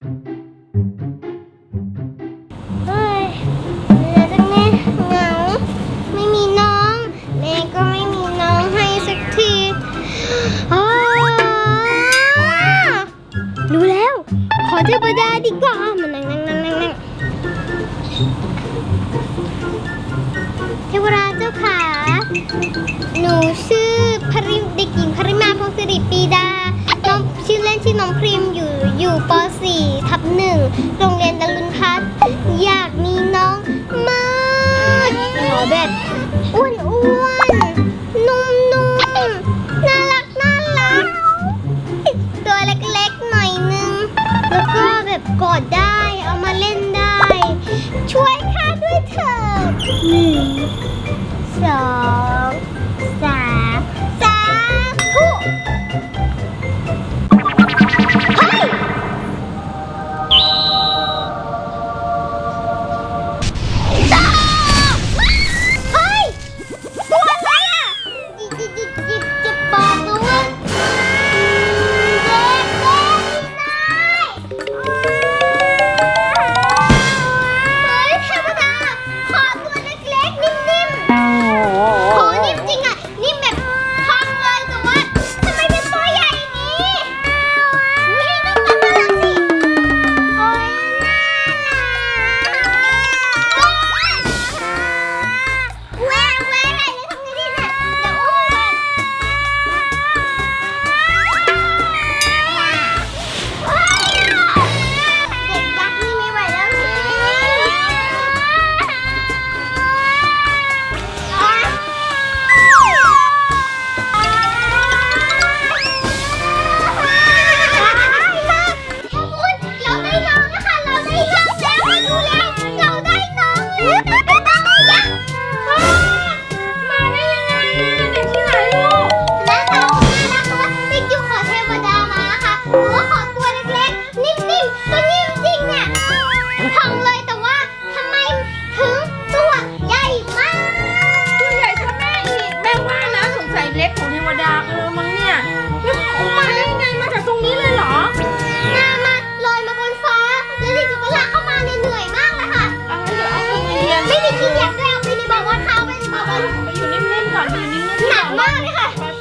เฮ้ยเหลือแม่หงา ไม่มีน้อง แม่ก็ไม่มีน้องให้สักทีดูแล้ว ขอเทวดาดีกว่ามานั่งนั่งนั่งนั่งนั่งเทวดาเจ้าขา หนูชื่อพริเด็กหญิงพริมาพงศิริปีดา ชื่อเล่นชื่อน้องพรีมอยู่อยู่ป .4 ทับหนึ่งโรงเรียนด มากเลยค่ะ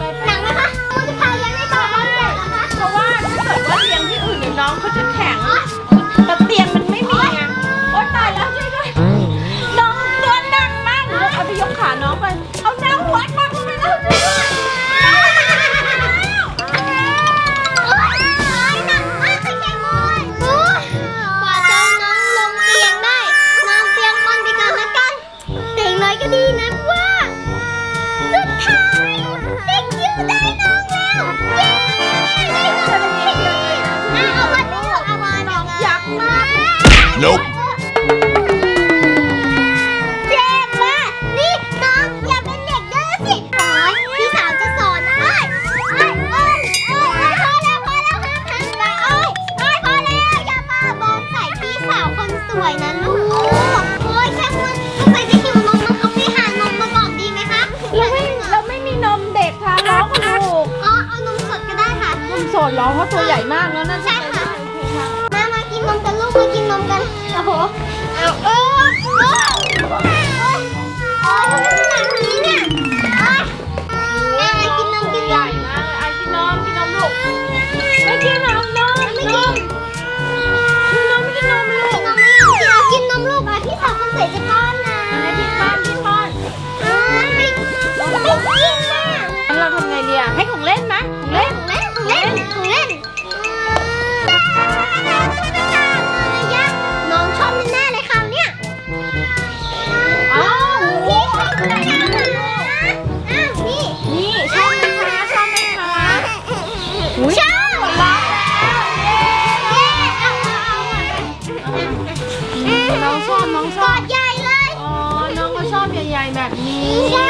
ดเหรอเพราะตัวใหญ่มากแล้วนั่นใช่ค่ะมามากินนมกันลูกมากินนมกันโอ้โหเอาเออ Yeah.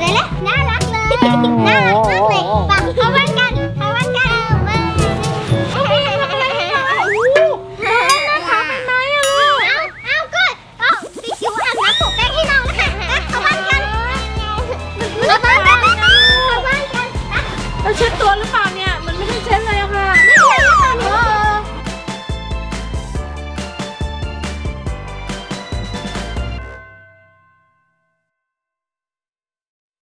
ได้แน่ารักเลย น่ารักมากเลย